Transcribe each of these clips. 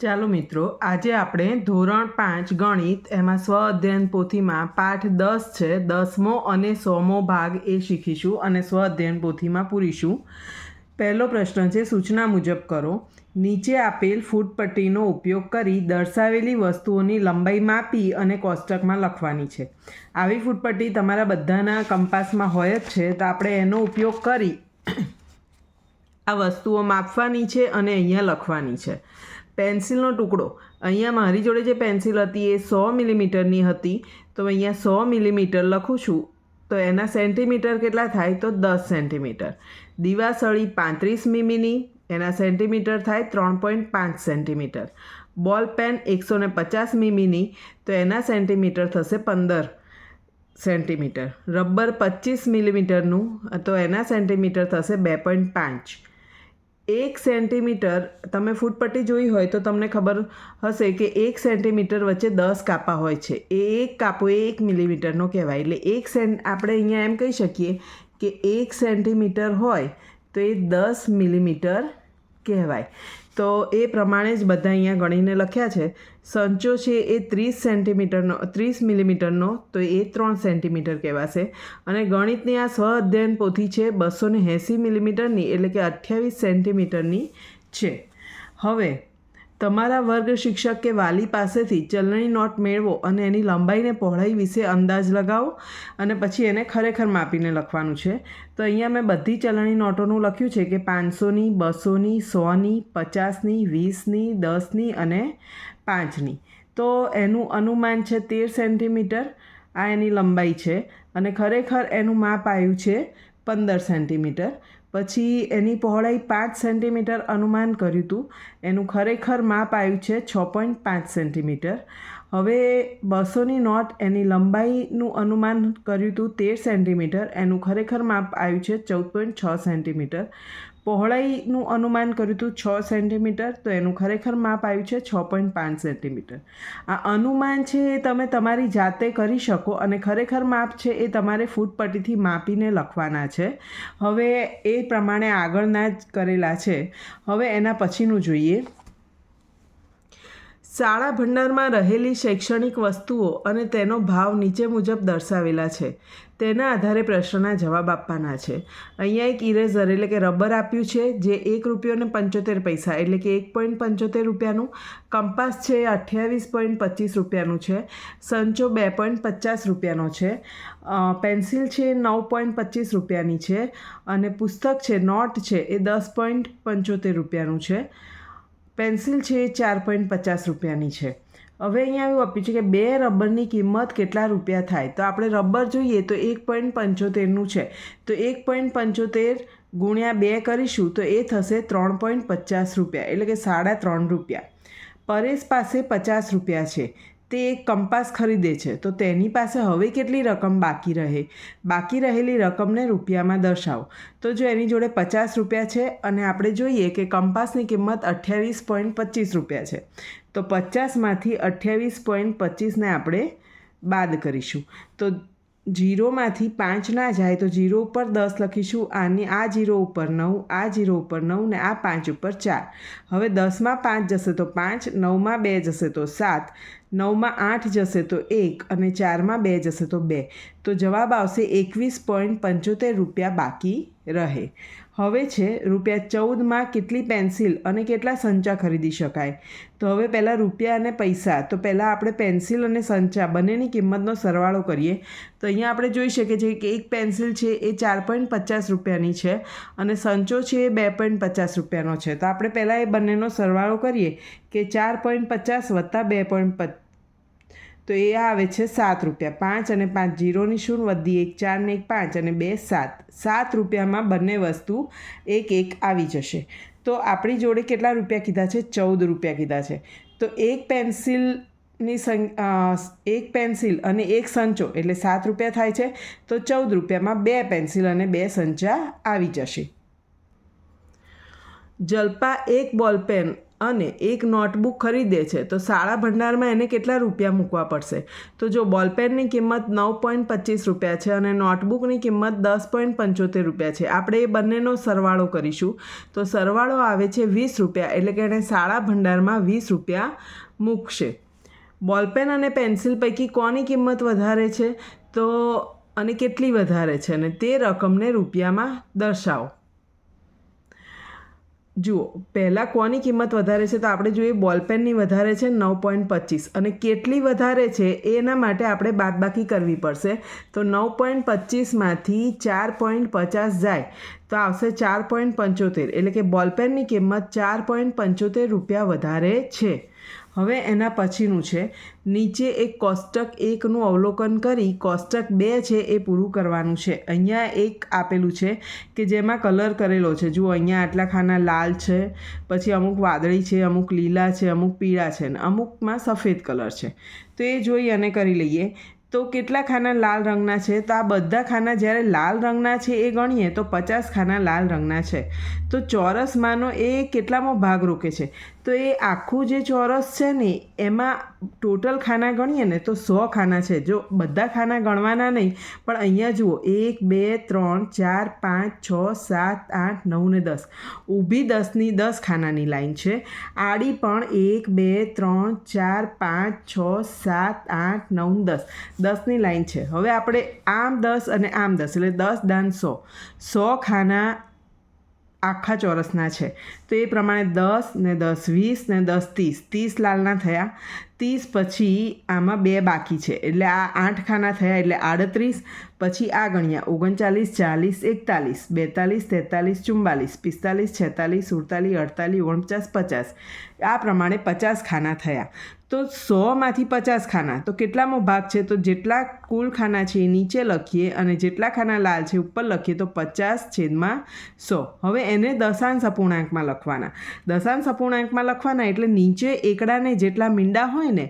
ચાલો મિત્રો, આજે આપણે ધોરણ પાંચ ગણિત, એમાં સ્વ અધ્યયન પોથીમાં પાઠ દસ છે. દસમો અને સોમો ભાગ એ શીખીશું અને સ્વ અધ્યયન પોથીમાં પૂરીશું. પહેલો પ્રશ્ન છે, સૂચના મુજબ કરો. નીચે આપેલ ફૂટપટ્ટીનો ઉપયોગ કરી દર્શાવેલી વસ્તુઓની લંબાઈ માપી અને કોષ્ટકમાં લખવાની છે. આવી ફૂટપટ્ટી તમારા બધાના કંપાસમાં હોય જ છે, તો આપણે એનો ઉપયોગ કરી આ વસ્તુઓ માપવાની છે અને અહીંયા લખવાની છે. પેન્સિલનો ટુકડો. અહીંયા મારી જોડે જે પેન્સિલ હતી એ સો મિલીમીટરની હતી. તો અહીંયા સો મિલીમીટર લખું છું. તો એના સેન્ટીમીટર કેટલા થાય? તો દસ સેન્ટીમીટર. દિવાસળી પાંત્રીસ મીમીની, એના સેન્ટીમીટર થાય ત્રણ પોઈન્ટ પાંચ સેન્ટીમીટર. બોલ પેન એકસો ને પચાસ મીમીની, તો એના સેન્ટીમીટર થશે પંદર સેન્ટીમીટર. રબર પચીસ મિલીમીટરનું, તો એના સેન્ટીમીટર થશે બે પોઈન્ટ પાંચ. એક સેન્ટીમીટર તમે ફૂટપટ્ટી જોઈ હોય તો તમને ખબર હશે કે એક સેન્ટીમીટર વચ્ચે દસ કાપા હોય છે. એ એક કાપો એ એક મિલીમીટરનો કહેવાય. એટલે એક સેન્ટ આપણે અહીંયા એમ કહી શકીએ કે એક સેન્ટીમીટર હોય તો એ દસ મિલીમીટર કહેવાય. તો એ પ્રમાણે જ બધા અહીંયા ગણીને લખ્યા છે. સંચો છે એ ત્રીસ સેન્ટીમીટરનો, ત્રીસ મિલીમીટરનો, તો એ ત્રણ સેન્ટીમીટર કહેવાશે. અને ગણિતની આ સ્વ અધ્યયન પોથી છે બસો ને એંસી મિલીમીટરની, એટલે કે અઠ્યાવીસ સેન્ટીમીટરની છે. હવે તમારા વર્ગ શિક્ષક કે વાલી પાસેથી ચલણી નોટ મેળવો અને એની લંબાઈને પહોળાઈ વિશે અંદાજ લગાવો અને પછી એને ખરેખર માપીને લખવાનું છે. તો અહીંયા મેં બધી ચલણી નોટોનું લખ્યું છે કે પાંચસોની, બસોની, સોની, પચાસની, વીસની, દસની અને પાંચની. તો એનું અનુમાન છે તેર સેન્ટીમીટર. આ એની લંબાઈ છે અને ખરેખર એનું માપ આવ્યું છે પંદર સેન્ટીમીટર. પછી એની પહોળાઈ પાંચ સેન્ટીમીટર અનુમાન કર્યું હતું. એનું ખરેખર માપ આવ્યું છે છ પોઈન્ટ પાંચ સેન્ટીમીટર. હવે બસોની નોટ એની લંબાઈનું અનુમાન કર્યું હતું તેર સેન્ટીમીટર. એનું ખરેખર માપ આવ્યું છે ચૌદ પોઈન્ટ છ સેન્ટીમીટર. પહોળાઈનું અનુમાન કર્યું હતું છ સેન્ટીમીટર, તો એનું ખરેખર માપ આવ્યું છે છ પોઈન્ટ પાંચ સેન્ટીમીટર. આ અનુમાન છે એ તમે તમારી જાતે કરી શકો અને ખરેખર માપ છે એ તમારે ફૂટપટ્ટીથી માપીને લખવાના છે. હવે એ પ્રમાણે આગળના જ કરેલા છે. હવે એના પછીનું જોઈએ. શાળા ભંડારમાં રહેલી શૈક્ષણિક વસ્તુઓ અને તેનો ભાવ નીચે મુજબ દર્શાવેલા છે. તેના આધારે પ્રશ્નના જવાબ આપવાના છે. અહીંયા એક ઇરેઝર એટલે કે રબર આપ્યું છે, જે એક રૂપિયો ને પંચોતેર પૈસા, એટલે કે એક પોઈન્ટ પંચોતેર રૂપિયાનું. કંપાસ છે એ અઠ્યાવીસ પોઈન્ટ પચીસ રૂપિયાનું છે. સંચો બે પોઈન્ટ પચાસ રૂપિયાનો છે. પેન્સિલ છે નવ પોઈન્ટ પચીસ રૂપિયાની છે. અને પુસ્તક છે, નોટ છે એ દસ પોઈન્ટ પંચોતેર રૂપિયાનું છે. પેન્સિલ છે એ ચાર પોઈન્ટ પચાસ રૂપિયાની છે. હવે અહીંયા એવું આપ્યું છે કે બે રબરની કિંમત કેટલા રૂપિયા થાય? તો આપણે રબર જોઈએ તો એક પોઈન્ટ પંચોતેરનું છે. તો એક પોઈન્ટ પંચોતેર ગુણ્યા બે કરીશું તો એ થશે ત્રણ પોઈન્ટ પચાસ રૂપિયા, એટલે કે સાડા ત્રણ રૂપિયા. પરેશ પાસે પચાસ રૂપિયા છે. તે કંપાસ ખરીદે છે. તો તેની પાસે હવે કેટલી રકમ બાકી રહે? બાકી રહેલી રકમને રૂપિયામાં દર્શાવો. તો જો એની જોડે પચાસ રૂપિયા છે અને આપણે જોઈએ કે કંપાસની કિંમત અઠ્યાવીસ પોઈન્ટ પચીસ રૂપિયા છે. તો પચાસમાંથી અઠ્યાવીસ પોઈન્ટ પચીસને આપણે બાદ કરીશું. તો જીરોમાંથી પાંચ ના જાય તો જીરો ઉપર દસ લખીશું, આની આ જીરો ઉપર નવ, આ જીરો ઉપર નવ ને આ પાંચ ઉપર ચાર. હવે દસમાં પાંચ જશે તો પાંચ નવમાં બે જશે તો સાત નવમાં આઠ જશે તો એક અને ચારમાં બે જશે તો બે. તો જવાબ આવશે એકવીસ પોઈન્ટ પંચોતેર રૂપિયા બાકી રહે. હવે છે, રૂપિયા ચૌદમાં કેટલી પેન્સિલ અને કેટલા સંચા ખરીદી શકાય? તો હવે પહેલાં રૂપિયા અને પૈસા. તો પહેલાં આપણે પેન્સિલ અને સંચા, બંનેની કિંમતનો સરવાળો કરીએ. તો અહીંયા આપણે જોઈ શકીએ છીએ કે એક પેન્સિલ છે એ ચાર પોઈન્ટ પચાસ રૂપિયાની છે અને સંચો છે એ બે પોઈન્ટ પચાસ રૂપિયાનો છે. તો આપણે પહેલાં એ બંનેનો સરવાળો કરીએ કે ચાર પોઈન્ટ પચાસ વત્તા બે પોઈન્ટ તો એ આવે છે સાત રૂપિયા. પાંચ અને પાંચ જીરોની શૂન્ય, વધી એક, ચાર ને એક, પાંચ અને બે, સાત. સાત રૂપિયામાં બંને વસ્તુ એક એક આવી જશે. તો આપણી જોડે કેટલા રૂપિયા કીધા છે? ચૌદ રૂપિયા કીધા છે. તો એક પેન્સિલની સં એક પેન્સિલ અને એક સંચો, એટલે સાત રૂપિયા થાય છે. તો ચૌદ રૂપિયામાં બે પેન્સિલ અને બે સંચા આવી જશે. જલપા એક બોલ પેન અને એક નોટબુક ખરીદે છે, તો શાળા ભંડારમાં એને કેટલા રૂપિયા મૂકવા પડશે? તો જો બોલપેનની કિંમત નવ પોઈન્ટ પચીસ રૂપિયા છે અને નોટબુકની કિંમત દસ પોઈન્ટ પંચોતેર રૂપિયા છે. આપણે એ બંનેનો સરવાળો કરીશું. તો સરવાળો આવે છે વીસ રૂપિયા, એટલે કે એણે શાળા ભંડારમાં વીસ રૂપિયા મૂકશે. બોલપેન અને પેન્સિલ પૈકી કોની કિંમત વધારે છે? તો અને કેટલી વધારે છે? અને તે રકમને રૂપિયામાં દર્શાવો. જુઓ, પહેલાં કોની કિંમત વધારે છે તો આપણે જોઈએ બોલપેનની વધારે છે નવ પોઈન્ટ પચીસ. અને કેટલી વધારે છે એના માટે આપણે બાદબાકી કરવી પડશે. તો નવ પોઈન્ટ પચીસમાંથી ચાર પોઈન્ટ પચાસ જાય. તો આવશે ચાર પોઈન્ટ પંચોતેર. એટલે કે બોલપેનની કિંમત ચાર પોઈન્ટ પંચોતેર રૂપિયા વધારે છે. હવે એના પછીનું છે. નીચે એક કોષ્ટક એકનું અવલોકન કરી કોષ્ટક બે છે એ પૂરું કરવાનું છે. અહીંયા એક આપેલું છે કે જેમાં કલર કરેલો છે. જુઓ, અહીંયા આટલા ખાના લાલ છે, પછી અમુક વાદળી છે, અમુક લીલા છે, અમુક પીળા છે અને અમુકમાં સફેદ કલર છે. તો એ જોઈ અને કરી લઈએ. તો કેટલા ખાના લાલ રંગના છે? તો આ બધા ખાના જ્યારે લાલ રંગના છે એ ગણીએ તો પચાસ ખાના લાલ રંગના છે. તો ચોરસમાંનો એ કેટલામો ભાગ રોકે છે? તો એ આખું જે ચોરસ છે ને, એમાં ટોટલ ખાના ગણીએ ને, તો સો ખાના છે. જો બધા ખાના ગણવાના નહીં, પણ અહીંયા જુઓ, એક, બે, ત્રણ, ચાર, પાંચ, છ, સાત, આઠ, નવ ને દસ. ઊભી દસની દસ ખાનાની લાઈન છે. આડી પણ એક, બે, ત્રણ, ચાર, પાંચ, છ, સાત, આઠ, નવ, દસ. દસની લાઈન છે. હવે આપણે આમ દસ અને આમ દસ, એટલે દસ દાન સો. સો ખાના આખા ચોરસના છે. તો એ પ્રમાણે દસ ને દસ વીસ ને દસ ત્રીસ. ત્રીસ લાલના થયા. ત્રીસ પછી આમાં બે બાકી છે. એટલે આ આઠ ખાના થયા એટલે આડત્રીસ પછી આ ગણ્યા ઓગણચાલીસ, ચાલીસ, એકતાલીસ, બેતાલીસ, તેતાલીસ ચુમ્બાલીસ પિસ્તાલીસ, છેતાલીસ, સુડતાલીસ, અડતાલીસ ઓગણપચાસ પચાસ. આ પ્રમાણે પચાસ ખાના થયા. તો સોમાંથી પચાસ ખાના. તો કેટલામો ભાગ છે? તો જેટલા કુલ ખાના છે એ નીચે લખીએ અને જેટલા ખાના લાલ છે ઉપર લખીએ તો પચાસ છેદમાં સો. હવે એને દશાંશ અપૂર્ણાંકમાં લખવાના. દશાંશ અપૂર્ણાંકમાં લખવાના એટલે નીચે એકડાને જેટલા મીંડા હોય ને,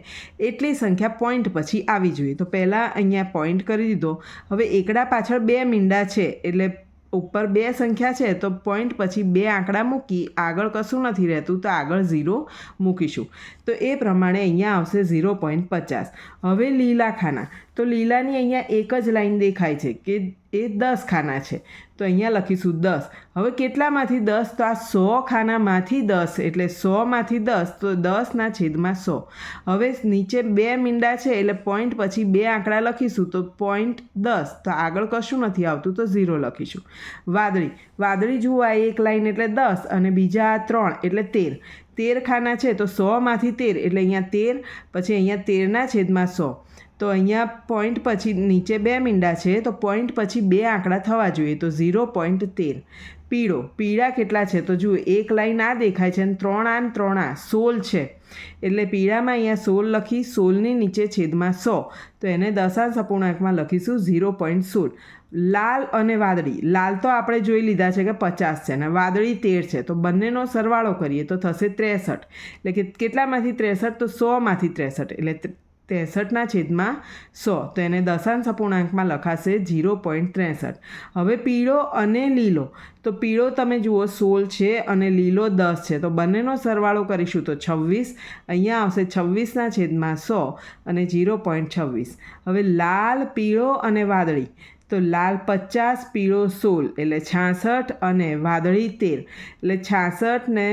એટલી સંખ્યા પોઈન્ટ પછી આવી જોઈએ. તો પહેલાં અહીંયા પોઈન્ટ કરી દીધો. હવે એકડા પાછળ બે મીંડા છે, એટલે ઉપર બે સંખ્યા છે, તો પોઈન્ટ પછી બે આંકડા મૂકી આગળ કશું નથી રહેતું, તો આગળ ઝીરો મૂકીશું. તો એ પ્રમાણે અહીંયા આવશે ઝીરો પોઈન્ટ પચાસ. હવે લીલા ખાના. તો લીલાની અહીંયા એક જ લાઈન દેખાય છે કે એ દસ ખાના છે. તો અહીંયા લખીશું દસ. હવે કેટલામાંથી દસ? તો આ સો ખાનામાંથી દસ. એટલે સોમાંથી દસ, તો દસના છેદમાં સો. હવે નીચે બે મીંડા છે, એટલે પોઈન્ટ પછી બે આંકડા લખીશું, તો પોઈન્ટ દસ. તો આગળ કશું નથી આવતું, તો ઝીરો લખીશું. વાદળી. વાદળી જુઓ, આ એક લાઈન એટલે દસ અને બીજા ત્રણ એટલે તેર. તેર ખાના છે, તો સોમાંથી તેર, એટલે અહીંયા તેર, પછી અહીંયા તેરના છેદમાં સો. તો અહીંયા પોઈન્ટ પછી નીચે બે મીંડા છે, તો પોઈન્ટ પછી બે આંકડા થવા જોઈએ, તો ઝીરો પોઈન્ટ તેર. પીળો, પીળા કેટલા છે? તો જુઓ, એક લાઈન આ દેખાય છે અને ત્રણ આ ત્રણ આ સોળ છે. એટલે પીળામાં અહીંયા સોળ લખી સોળની નીચે છેદમાં સો. તો એને દશાંશ અપૂર્ણાંકમાં લખીશું, ઝીરો પોઈન્ટ સોળ. લાલ અને વાદળી. લાલ તો આપણે જોઈ લીધા છે કે પચાસ છે અને વાદળી તેર છે. તો બંનેનો સરવાળો કરીએ તો થશે ત્રેસઠ. એટલે કે કેટલામાંથી ત્રેસઠ? તો સોમાંથી ત્રેસઠ. એટલે ત્રેસઠના છેદમાં સો. તો એને દશાંશ અપૂર્ણાંકમાં લખાશે ઝીરો પોઈન્ટ ત્રેસઠ. હવે પીળો અને લીલો. તો પીળો તમે જુઓ સોળ છે અને લીલો દસ છે. તો બંનેનો સરવાળો કરીશું તો છવ્વીસ. અહીંયા આવશે છવ્વીસના છેદમાં સો અને ઝીરો પોઈન્ટ છવ્વીસ. હવે લાલ, પીળો અને વાદળી. તો લાલ પચાસ, પીળો સોળ, એટલે છાસઠ અને વાદળી તેર, એટલે છાસઠ ને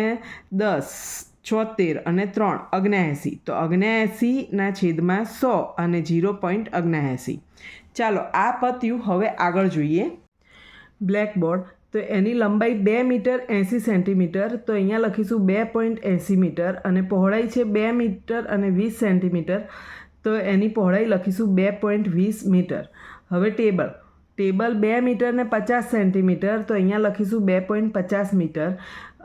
દસ, છોતેર અને ત્રણ અગ્નેએંસી તો અગ્નેએંસીના છેદમાં સો અને ઝીરો પોઈન્ટ અગ્નેએંસી ચાલો, આ પત્યું હવે આગળ જોઈએ. બ્લેકબોર્ડ. તો એની લંબાઈ બે મીટર એંસી સેન્ટીમીટર, તો અહીંયા લખીશું બે પોઈન્ટ એંસી મીટર અને પહોળાઈ છે બે મીટર અને વીસ સેન્ટીમીટર. તો એની પહોળાઈ લખીશું બે પોઈન્ટ વીસ મીટર. હવે ટેબલ. ટેબલ બે મીટર ને પચાસ સેન્ટીમીટર, તો અહીંયા લખીશું બે પોઈન્ટ પચાસ મીટર.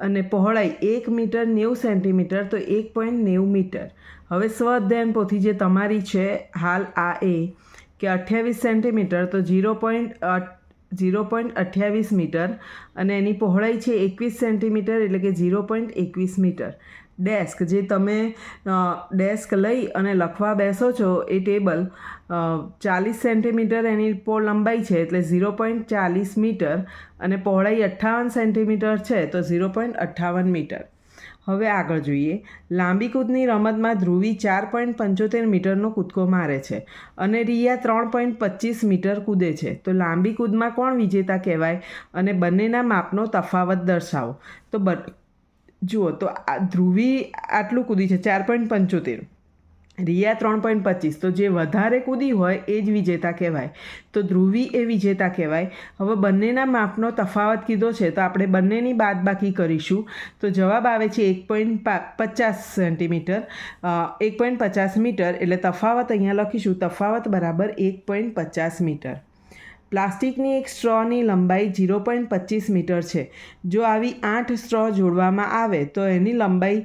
અને પહોળાઈ એક મીટર નેવું સેન્ટીમીટર, તો એક પોઈન્ટ નેવું મીટર. હવે સ્વ પોથી જે તમારી છે, હાલ આ એ, કે અઠ્યાવીસ સેન્ટીમીટર, તો ઝીરો પોઈન્ટ ઝીરો પોઈન્ટ અઠ્યાવીસ મીટર. અને એની પહોળાઈ છે એકવીસ સેન્ટીમીટર, એટલે કે ઝીરો પોઈન્ટ એકવીસ મીટર. ડેસ્ક, જે તમે ડેસ્ક લઈ અને લખવા બેસો છો, એ ટેબલ ચાલીસ સેન્ટીમીટર એની પો લંબાઈ છે, એટલે ઝીરો પોઈન્ટ ચાલીસ મીટર અને પહોળાઈ અઠ્ઠાવન સેન્ટીમીટર છે, તો ઝીરો પોઈન્ટ અઠ્ઠાવન મીટર. હવે આગળ જોઈએ. લાંબી કૂદની રમતમાં ધ્રુવી ચાર પોઈન્ટ પંચોતેર મીટરનો કૂદકો મારે છે અને રિયા ત્રણ પોઈન્ટ પચીસ મીટર કૂદે છે. તો લાંબી કૂદમાં કોણ વિજેતા કહેવાય? અને બંનેના માપનો તફાવત દર્શાવો. તો જુઓ, તો આ ધ્રુવી આટલું કૂદી છે, ચાર પોઈન્ટ પંચોતેર. રિયા ત્રણ પોઈન્ટ પચીસ. તો જે વધારે કૂદી હોય એ જ વિજેતા કહેવાય. તો ધ્રુવી એ વિજેતા કહેવાય. હવે બંનેના માપનો તફાવત કીધો છે, તો આપણે બંનેની બાદબાકી કરીશું. તો જવાબ આવે છે એક પોઈન્ટ પચાસ સેન્ટીમીટર. એક પોઈન્ટ પચાસ મીટર. એટલે તફાવત અહીંયા લખીશું. તફાવત બરાબર એક પોઈન્ટ પચાસ મીટર. પ્લાસ્ટિકની એક સ્ટ્રોની લંબાઈ ઝીરો પોઈન્ટ પચીસ મીટર છે. જો આવી આઠ સ્ટ્રો જોડવામાં આવે, તો એની લંબાઈ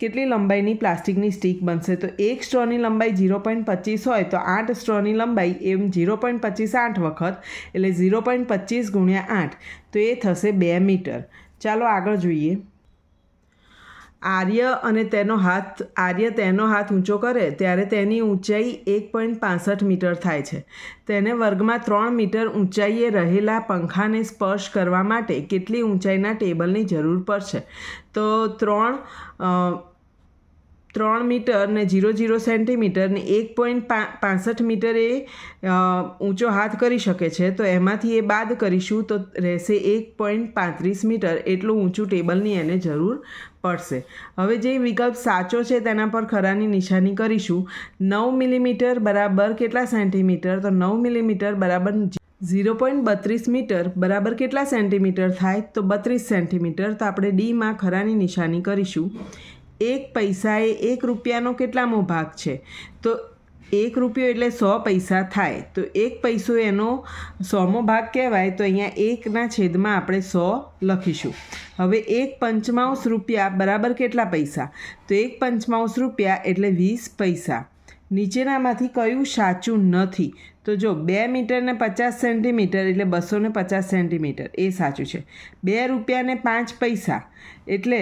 કેટલી લંબાઈની પ્લાસ્ટિકની સ્ટીક બનશે? તો એક સ્ટ્રોની લંબાઈ ઝીરો પોઈન્ટ પચીસ હોય, તો આઠ સ્ટ્રોની લંબાઈ એમ ઝીરો પોઈન્ટ પચીસ આઠ વખત, એટલે ઝીરો પોઈન્ટ પચીસ ગુણ્યા આઠ, તો એ થશે બે મીટર. ચાલો આગળ જોઈએ. આર્ય અને તેનો હાથ આર્ય તેનો હાથ ઊંચો કરે ત્યારે તેની ઊંચાઈ એક પોઈન્ટ પાસઠ મીટર થાય છે. તેને વર્ગમાં ત્રણ મીટર ઊંચાઈએ રહેલા પંખાને સ્પર્શ કરવા માટે કેટલી ઊંચાઈના ટેબલની જરૂર પડશે? તો ત્રણ ત્રણ મીટર ને જીરો જીરો સેન્ટીમીટર ને એક પોઈન્ટ પાસઠ મીટર એ ઊંચો હાથ કરી શકે છે. તો એમાંથી એ બાદ કરીશું તો રહેશે એક પોઈન્ટ પાંત્રીસ મીટર. એટલું ઊંચું ટેબલની એને જરૂર પડશે. હવે જે વિકલ્પ સાચો છે તેના પર ખરાની નિશાની કરીશું. નવ મિલીમીટર બરાબર કેટલા સેન્ટીમીટર? તો નવ મિલીમીટર બરાબર ઝીરો પોઈન્ટ બત્રીસ મીટર બરાબર કેટલા સેન્ટીમીટર થાય? તો બત્રીસ સેન્ટીમીટર. તો આપણે ડીમાં ખરાની નિશાની કરીશું. એક પૈસા એ એક રૂપિયાનો કેટલામો ભાગ છે? તો એક રૂપિયો એટલે સો પૈસા થાય. તો એક પૈસો એનો સોમો ભાગ કહેવાય, તો અહીંયા એકના છેદમાં આપણે સો લખીશું. હવે એક પંચમાંશ રૂપિયા બરાબર કેટલા પૈસા? તો એક પંચમાંશ રૂપિયા એટલે વીસ પૈસા. નીચેનામાંથી કયું સાચું નથી? તો જો બે મીટરને પચાસ સેન્ટીમીટર એટલે બસો ને પચાસ સેન્ટીમીટર, એ સાચું છે. બે રૂપિયાને પાંચ પૈસા એટલે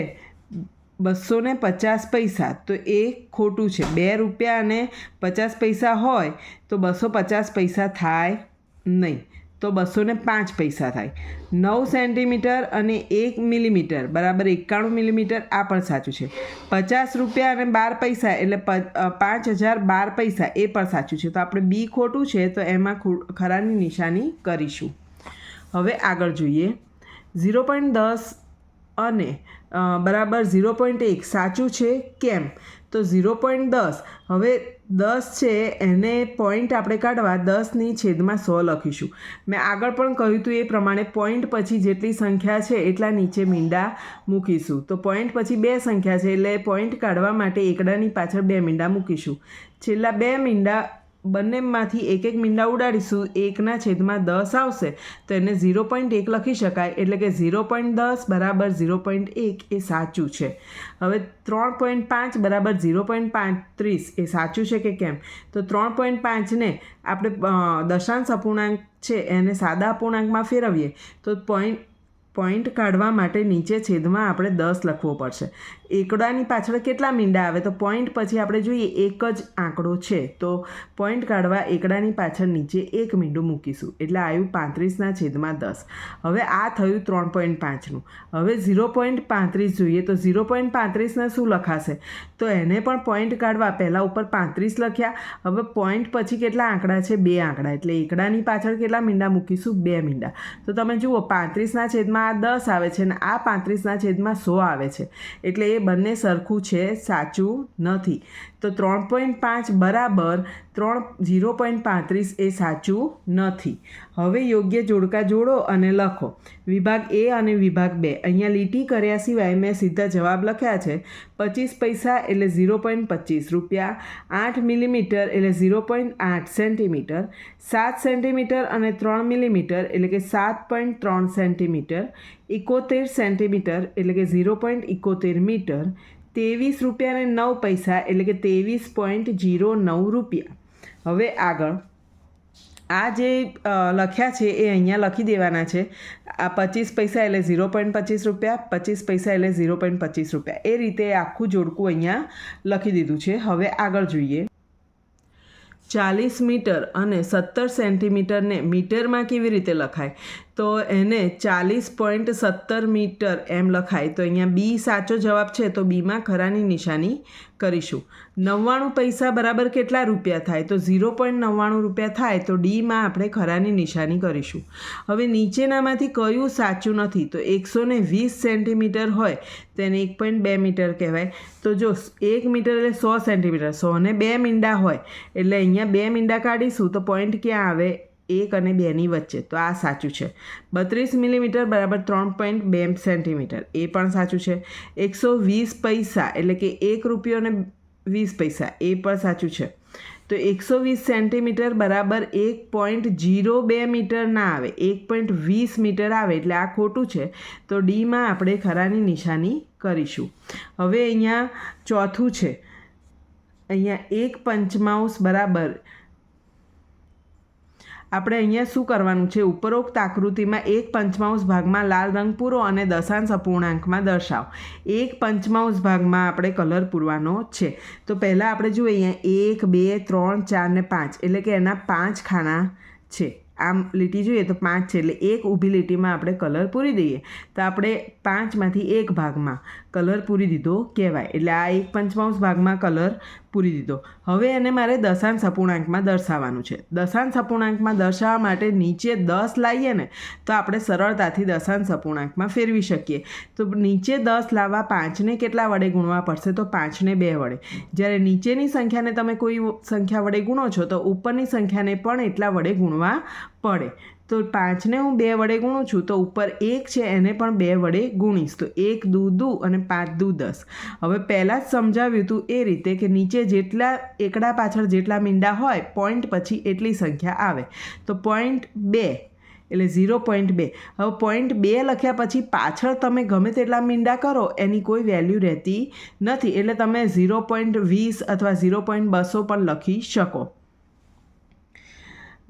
બસો ને પચાસ પૈસા. તો એ ખોટું છે. બે રૂપિયા અને પચાસ પૈસા હોય તો બસો પચાસ પૈસા થાય નહીં. તો બસો ને પાંચ પૈસા થાય. નવ સેન્ટીમીટર અને એક મિલીમીટર. બરાબર એકાણું મિલીમીટર. આ પણ સાચું છે. પચાસ રૂપિયા અને બાર પૈસા એટલે પાંચ હજાર બાર પૈસા. એ પણ સાચું છે. તો આપણે બી ખોટું છે તો એમાં ખરાની નિશાની કરીશું. હવે આગળ જોઈએ. ઝીરો પોઈન્ટ દસ અને બરાબર ઝીરો પોઈન્ટ એક. સાચું છે કેમ? તો ઝીરો પોઈન્ટ દસ. હવે દસ છે, એને પોઈન્ટ આપણે કાઢવા દસની છેદમાં સો લખીશું. મેં આગળ પણ કહ્યું હતું એ પ્રમાણે પોઈન્ટ પછી જેટલી સંખ્યા છે એટલા નીચે મીંડા મૂકીશું. તો પોઈન્ટ પછી બે સંખ્યા છે એટલે પોઈન્ટ કાઢવા માટે એકડાની પાછળ બે મીંડા મૂકીશું. છેલ્લા બે મીંડા બંનેમાંથી એક એક મીંડા ઉડાડીશું, એકના છેદમાં દસ આવશે. તો એને ઝીરો પોઈન્ટ એક લખી શકાય, એટલે કે ઝીરો પોઈન્ટ દસ બરાબર ઝીરો પોઈન્ટ એક એ સાચું છે. હવે ત્રણ પોઈન્ટ પાંચ બરાબર ઝીરો પોઈન્ટ પાંત્રીસ એ સાચું છે કે કેમ? તો ત્રણ પોઈન્ટ પાંચને આપણે દશાંશ અપૂર્ણાંક છે એને સાદા અપૂર્ણાંકમાં ફેરવીએ. તો પોઈન્ટ પોઈન્ટ કાઢવા માટે નીચે છેદમાં આપણે દસ લખવો પડશે. એકડાની પાછળ કેટલા મીંડા આવે? તો પોઈન્ટ પછી આપણે જોઈએ એક જ આંકડો છે. તો પોઈન્ટ કાઢવા એકડાની પાછળ નીચે એક મીંડું મૂકીશું. એટલે આવ્યું પાંત્રીસના છેદમાં દસ. હવે આ થયું ત્રણ પોઈન્ટ પાંચનું. હવે ઝીરો પોઈન્ટ પાંત્રીસ જોઈએ તો ઝીરો પોઈન્ટ પાંત્રીસને શું લખાશે? તો એને પણ પોઈન્ટ કાઢવા. પહેલાં ઉપર પાંત્રીસ લખ્યા. હવે પોઈન્ટ પછી કેટલા આંકડા છે? બે આંકડા. એટલે એકડાની પાછળ કેટલા મીંડા મૂકીશું? બે મીંડા. તો તમે જુઓ, પાંત્રીસના છેદમાં આ દસ આવે છે અને આ પાંત્રીસના છેદમાં સો આવે છે. એટલે એ બંને સરખું છે, સાચું નથી. તો ત્રણ પોઈન્ટ પાંચ બરાબર ત્રણ ઝીરો પોઈન્ટ પાંત્રીસ એ સાચું નથી. હવે યોગ્ય જોડકા જોડો અને લખો. વિભાગ એ અને વિભાગ બે. અહીંયા લીટી કર્યા સિવાય મેં સીધા જવાબ લખ્યા છે. પચીસ પૈસા એટલે ઝીરો પોઈન્ટ પચીસ રૂપિયા. આઠ મિલીમીટર એટલે ઝીરો પોઈન્ટ આઠ સેન્ટીમીટર. સાત સેન્ટીમીટર અને ત્રણ મિલીમીટર એટલે કે સાત પોઈન્ટ ત્રણ સેન્ટીમીટર. એકોતેર સેન્ટીમીટર એટલે કે ઝીરો પોઈન્ટ એકોતેર મીટર. ત્રેવીસ રૂપિયા અને નવ પૈસા, એટલે કે ત્રેવીસ પોઈન્ટ જીરો નવ રૂપિયા. હવે આગળ. આ જે લખ્યા છે એ અહીંયા લખી દેવાના છે. આ પચીસ પૈસા એટલે ઝીરો પોઈન્ટ પચીસ રૂપિયા, પચીસ પૈસા એટલે ઝીરો પોઈન્ટ પચીસ રૂપિયા. એ રીતે આખું જોડકું અહીંયા લખી દીધું છે. હવે આગળ જોઈએ. ચાલીસ મીટર અને સત્તર સેન્ટીમીટરને મીટરમાં કેવી રીતે લખાય? તો એને ચાલીસ પોઈન્ટ સત્તર મીટર એમ લખાય. તો અહીંયા બી સાચો જવાબ છે, તો બીમાં ખરાની નિશાની કરીશું. નવ્વાણું પૈસા બરાબર કેટલા રૂપિયા થાય? તો ઝીરો પોઈન્ટ નવ્વાણું રૂપિયા થાય તો ડીમાં આપણે ખરાની નિશાની કરીશું. હવે નીચેનામાંથી કયું સાચું નથી? તો એકસો ને વીસ સેન્ટીમીટર હોય તેને એક પોઈન્ટ બે મીટર કહેવાય. તો જો એક મીટર એટલે સો સેન્ટીમીટર, સો ને બે મીંડા હોય, એટલે અહીંયા બે મીંડા કાઢીશું તો પોઈન્ટ ક્યાં આવે? એક અને બેની વચ્ચે. તો આ સાચું છે. બત્રીસ મિલીમીટર બરાબર ત્રણ પોઈન્ટ બે સેન્ટીમીટર. એ પણ સાચું છે. એકસો વીસ પૈસા, એટલે કે એક રૂપિયો અને વીસ પૈસા, એ પણ સાચું છે. તો એકસો વીસ સેન્ટીમીટર બરાબર એક પોઈન્ટ જીરો બે મીટર ના આવે, એક પોઈન્ટ વીસ મીટર આવે, એટલે આ ખોટું છે. તો ડીમાં આપણે ખરાની નિશાની કરીશું. હવે અહીંયા ચોથું છે. અહીંયા એક પંચમાઉસ બરાબર આપણે અહીંયા શું કરવાનું છે? ઉપરોક્ત આકૃતિમાં એક પંચમાંશ ભાગમાં લાલ રંગ પૂરો અને દશાંશ અપૂર્ણાંકમાં દર્શાવો. એક પંચમાંશ ભાગમાં આપણે કલર પૂરવાનો છે. તો પહેલાં આપણે જોઈએ અહીંયા એક, બે, ત્રણ, ચાર ને પાંચ. એટલે કે એના પાંચ ખાના છે. આમ લીટી જોઈએ તો પાંચ છે. એટલે એક ઊભી લીટીમાં આપણે કલર પૂરી દઈએ. તો આપણે પાંચમાંથી એક ભાગમાં કલર પૂરી દીધો કહેવાય. એટલે આ એક પંચમાંશ ભાગમાં કલર પૂરી દીધો. હવે એને મારે દશાંશ અપૂર્ણાંકમાં દર્શાવવાનું છે. દશાંશ અપૂર્ણાંકમાં દર્શાવવા માટે નીચે દસ લાવીએ ને, તો આપણે સરળતાથી દશાંશ અપૂર્ણાંકમાં ફેરવી શકીએ. તો નીચે દસ લાવવા પાંચને કેટલા વડે ગુણવા પડશે? તો પાંચને બે વડે. જ્યારે નીચેની સંખ્યાને તમે કોઈ સંખ્યા વડે ગુણો છો, તો ઉપરની સંખ્યાને પણ એટલા વડે ગુણવા પડે. તો પાંચને હું બે વડે ગુણું છું, તો ઉપર એક છે, એને પણ બે વડે ગુણીશ. તો એક દુ દુ અને પાંચ દુ દસ. હવે પહેલાં જ સમજાવ્યું હતું એ રીતે કે નીચે જેટલા એકડા પાછળ જેટલા મીંડા હોય, પોઈન્ટ પછી એટલી સંખ્યા આવે. તો પોઈન્ટ બે, એટલે ઝીરો પોઈન્ટ બે. હવે પોઈન્ટ બે લખ્યા પછી પાછળ તમે ગમે તેટલા મીંડા કરો, એની કોઈ વેલ્યુ રહેતી નથી. એટલે તમે ઝીરો પોઈન્ટ વીસ અથવા ઝીરો પોઈન્ટ બસો પણ લખી શકો.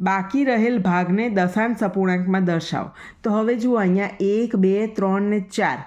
બાકી રહેલ ભાગને દશાંશ અપૂર્ણાંકમાં દર્શાવો. તો હવે જુઓ, અહીંયા એક, બે, ત્રણ ને ચાર.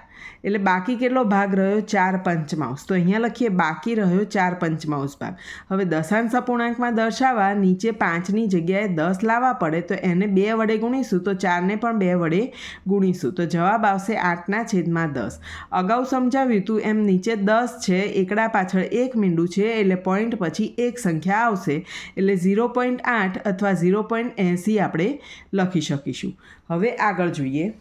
એટલે બાકી કેટલો ભાગ રહ્યો? ચાર પંચમાંશ. તો અહીંયા લખીએ, બાકી રહ્યો ચાર પંચમાંશ ભાગ. હવે દશાંશ અપૂર્ણાંકમાં દર્શાવવા, નીચે પાંચની જગ્યાએ દસ લાવવા પડે, તો એને બે વડે ગુણીશું, તો ચારને પણ બે વડે ગુણીશું. તો જવાબ આવશે આઠના છેદમાં દસ. અગાઉ સમજાવ્યું હતું એમ નીચે દસ છે, એકડા પાછળ એક મીંડું છે, એટલે પોઈન્ટ પછી એક સંખ્યા આવશે. એટલે ઝીરો પોઈન્ટ આઠ અથવા ઝીરો પોઈન્ટ એંસી આપણે લખી શકીશું. હવે આગળ જોઈએ.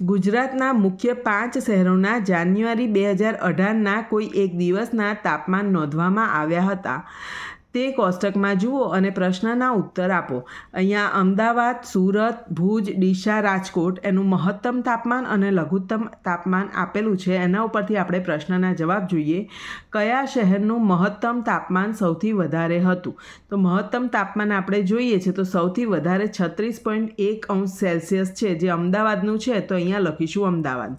ગુજરાતના મુખ્ય પાંચ શહેરોના જાન્યુઆરી બે હજાર અઢારના કોઈ એક દિવસના તાપમાન નોંધવામાં આવ્યા હતા. તે કોષ્ટકમાં જુઓ અને પ્રશ્નના ઉત્તર આપો. અહીંયા અમદાવાદ, સુરત, ભુજ, ડીસા, રાજકોટ એનું મહત્તમ તાપમાન અને લઘુત્તમ તાપમાન આપેલું છે. એના ઉપરથી આપણે પ્રશ્નના જવાબ જોઈએ. કયા શહેરનું મહત્તમ તાપમાન સૌથી વધારે હતું? તો મહત્તમ તાપમાન આપણે જોઈએ છે તો સૌથી વધારે છત્રીસ પોઈન્ટ એક અંશ સેલ્સિયસ છે જે અમદાવાદનું છે. તો અહીંયા લખીશું અમદાવાદ.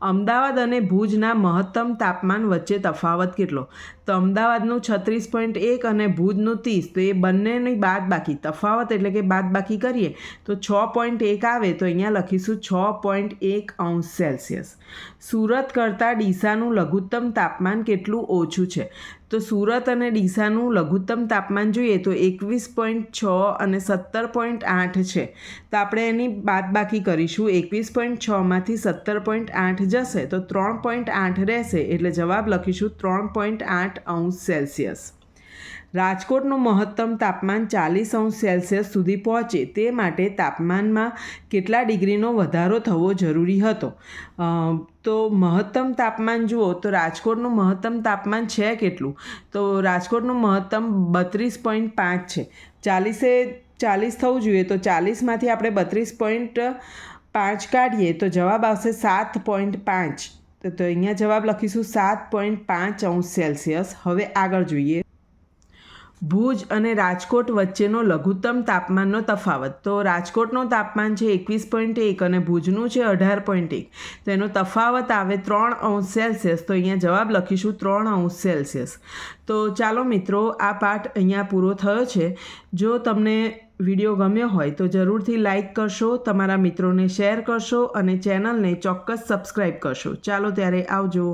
અમદાવાદ અને ભુજના મહત્તમ તાપમાન વચ્ચે તફાવત કેટલો? તો અમદાવાદનું છત્રીસ પોઈન્ટ એક અને ભુજનું ત્રીસ. તો એ બંનેની બાદ બાકી. તફાવત એટલે કે બાદ બાકી કરીએ, તો છ પોઈન્ટ એક આવે તો અહીંયા લખીશું છ પોઈન્ટ એક અંશ સેલ્સિયસ. સુરત કરતાં ડીસાનું લઘુત્તમ તાપમાન કેટલું ઓછું છે? તો સુરત અને ડીસાનું લઘુત્તમ તાપમાન જોઈએ તો એકવીસ પોઈન્ટ છ અને સત્તર પોઈન્ટ આઠ છે. તો આપણે એની બાદ બાકી કરીશું. એકવીસ પોઈન્ટ છમાંથી સત્તર પોઈન્ટ આઠ જશે તો ત્રણ પોઈન્ટ આઠ રહેશે. એટલે જવાબ લખીશું ત્રણ પોઈન્ટ આઠ અંશ સેલ્સિયસ. રાજકોટનું મહત્તમ તાપમાન ચાલીસ અંશ સેલ્સિયસ સુધી પહોંચે તે માટે તાપમાનમાં કેટલા ડિગ્રીનો વધારો થવો જરૂરી હતો? તો મહત્તમ તાપમાન જુઓ, તો રાજકોટનું મહત્તમ તાપમાન છે કેટલું? તો રાજકોટનું મહત્તમ બત્રીસ પોઈન્ટ પાંચ છે. ચાલીસે ચાલીસ થવું જોઈએ, તો ચાલીસમાંથી આપણે બત્રીસ પોઈન્ટ પાંચ કાઢીએ, તો જવાબ આવશે સાત પોઈન્ટ પાંચ. તો અહીંયા જવાબ લખીશું સાત પોઈન્ટ પાંચ અંશ સેલ્સિયસ. હવે આગળ જોઈએ. ભુજ અને રાજકોટ વચ્ચેનો લઘુત્તમ તાપમાનનો તફાવત. તો રાજકોટનું તાપમાન છે એકવીસ પોઈન્ટ એક અને ભુજનું છે અઢાર પોઈન્ટ એક. તો એનો તફાવત આવે ત્રણ અંશ સેલ્સિયસ. તો અહીંયા જવાબ લખીશું ત્રણ અંશ સેલ્સિયસ. તો ચાલો મિત્રો, આ પાઠ અહીંયા પૂરો થયો છે. જો તમને વીડિયો ગમ્યો હોય તો જરૂરથી લાઇક કરશો, તમારા મિત્રોને શેર કરશો અને ચેનલને ચોક્કસ સબસ્ક્રાઈબ કરશો. ચાલો ત્યારે આવજો.